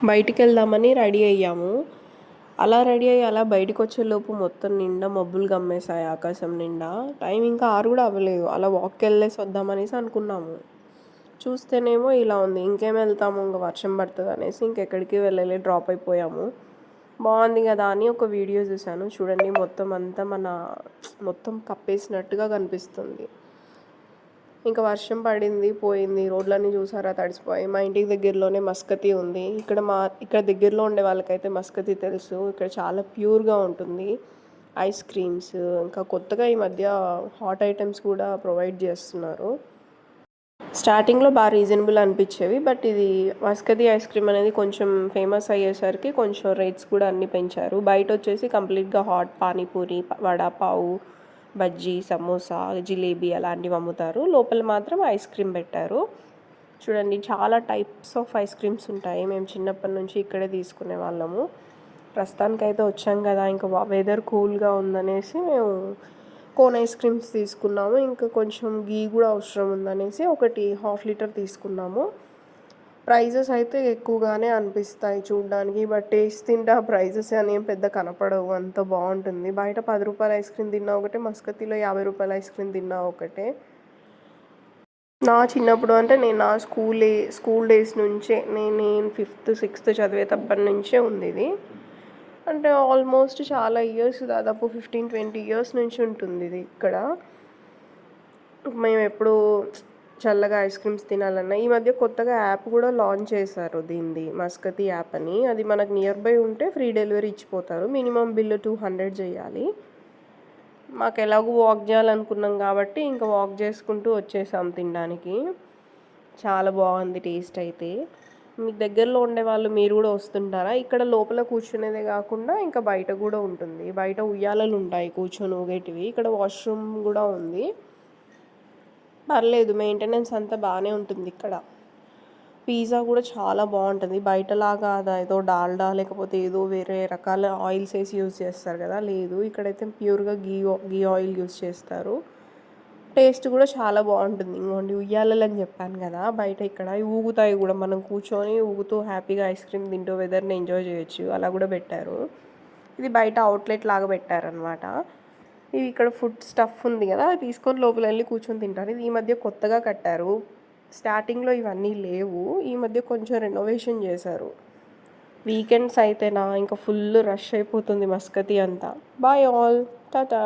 బయటికి వెళ్దామని రెడీ అయ్యాము. అలా రెడీ అయ్యి అలా బయటకు వచ్చేలోపు మొత్తం నిండా మబ్బులు కమ్మేశాయి ఆకాశం నిండా. టైం ఇంకా ఆరు కూడా అవ్వలేదు. అలా వాక్కి వెళ్ళేసి వద్దామనేసి అనుకున్నాము. చూస్తేనేమో ఇలా ఉంది. ఇంకేం వెళ్తాము? ఇంకా వర్షం పడుతుంది అనేసి ఇంకెక్కడికి వెళ్ళలే డ్రాప్ అయిపోయాము. బాగుంది కదా అని ఒక వీడియో చూశాను. చూడండి మొత్తం అంతా మన మొత్తం కప్పేసినట్టుగా కనిపిస్తుంది. ఇంకా వర్షం పడింది పోయింది. రోడ్లన్నీ చూసారా తడిసిపోయి. మా ఇంటికి దగ్గరలోనే మస్కతి ఉంది. ఇక్కడ మా ఇక్కడ దగ్గరలో ఉండే వాళ్ళకైతే మస్కతి తెలుసు. ఇక్కడ చాలా ప్యూర్గా ఉంటుంది. ఐస్ క్రీమ్స్ ఇంకా కొత్తగా ఈ మధ్య హాట్ ఐటమ్స్ కూడా ప్రొవైడ్ చేస్తున్నారు. స్టార్టింగ్లో బాగా రీజనబుల్ అనిపించేవి బట్ ఇది మస్కది ఐస్ క్రీమ్ అనేది కొంచెం ఫేమస్ అయ్యేసరికి కొంచెం రేట్స్ కూడా అన్నీ పెంచారు. బయట వచ్చేసి కంప్లీట్గా హాట్ పానీపూరి వడాపావు బజ్జీ సమోసా జిలేబీ అలాంటివి అమ్ముతారు. లోపల మాత్రం ఐస్ క్రీమ్ పెట్టారు. చూడండి చాలా టైప్స్ ఆఫ్ ఐస్ క్రీమ్స్ ఉంటాయి. మేము చిన్నప్పటి నుంచి ఇక్కడే తీసుకునే వాళ్ళము. ప్రస్తుతానికైతే వచ్చాం కదా ఇంకా వెదర్ కూల్గా ఉందనేసి మేము కోన్ ఐస్ క్రీమ్స్ తీసుకున్నాము. ఇంకా కొంచెం గీ కూడా అవసరం ఉందనేసి ఒకటి హాఫ్ లీటర్ తీసుకున్నాము. ప్రైజెస్ అయితే ఎక్కువగానే అనిపిస్తాయి చూడడానికి బట్ టేస్ట్ తింటే ఆ ప్రైజెస్ అనేం పెద్ద కనపడవు. అంత బాగుంటుంది. బయట పది రూపాయల ఐస్ క్రీమ్ తిన్నా ఒకటే మస్కతిలో యాభై రూపాయల ఐస్ క్రీమ్ తిన్నా ఒకటే. నా చిన్నప్పుడు అంటే నేను నా స్కూల్ స్కూల్ డేస్ నుంచే నేను నేను ఫిఫ్త్ సిక్స్త్ చదివేటప్పటి నుంచే ఉంది ఇది అంటే ఆల్మోస్ట్ చాలా ఇయర్స్ దాదాపు ఫిఫ్టీన్ ట్వంటీ ఇయర్స్ నుంచి ఉంటుంది ఇది ఇక్కడ. మేము ఎప్పుడు చల్లగా ఐస్ క్రీమ్స్ తినాలన్నా ఈ మధ్య కొత్తగా యాప్ కూడా లాంచ్ చేశారు దీనిది మస్కతి యాప్ అని. అది మనకు నియర్ బై ఉంటే ఫ్రీ డెలివరీ ఇచ్చిపోతారు. మినిమం బిల్లు టూ హండ్రెడ్ చేయాలి. మాకు ఎలాగో వాక్ చేయాలనుకున్నాం కాబట్టి ఇంకా వాక్ చేసుకుంటూ వచ్చేసాం తినడానికి. చాలా బాగుంది టేస్ట్ అయితే. మీకు దగ్గరలో ఉండే వాళ్ళు మీరు కూడా వస్తుంటారా? ఇక్కడ లోపల కూర్చునేదే కాకుండా ఇంకా బయట కూడా ఉంటుంది. బయట ఉయ్యాలలు ఉంటాయి కూర్చొని ఊగేటివి. ఇక్కడ వాష్రూమ్ కూడా ఉంది. పర్లేదు మెయింటెనెన్స్ అంతా బాగానే ఉంటుంది ఇక్కడ. పిజ్జా కూడా చాలా బాగుంటుంది. బయటలాగా అది ఏదో డాల్డా లేకపోతే ఏదో వేరే రకాల ఆయిల్స్ వేసి యూజ్ చేస్తారు కదా లేదు. ఇక్కడైతే ప్యూర్గా గీ గీ ఆయిల్ యూజ్ చేస్తారు. టేస్ట్ కూడా చాలా బాగుంటుంది. ఇంకోండి ఉయ్యాలలు అని చెప్పాను కదా బయట ఇక్కడ ఊగుతాయి కూడా. మనం కూర్చొని ఊగుతూ హ్యాపీగా ఐస్ క్రీమ్ తింటూ వెదర్ని ఎంజాయ్ చేయొచ్చు. అలా కూడా పెట్టారు. ఇది బయట అవుట్లెట్ లాగా పెట్టారనమాట ఇవి ఇక్కడ ఫుడ్ స్టఫ్ ఉంది కదా అది తీసుకొని లోపల వెళ్ళి కూర్చొని తింటారు. ఇది ఈ మధ్య కొత్తగా కట్టారు. స్టార్టింగ్లో ఇవన్నీ లేవు. ఈ మధ్య కొంచెం రెనోవేషన్ చేశారు. వీకెండ్స్ అయితేనా ఇంకా ఫుల్ రష్ అయిపోతుంది మస్కతి అంతా. Bye all Tata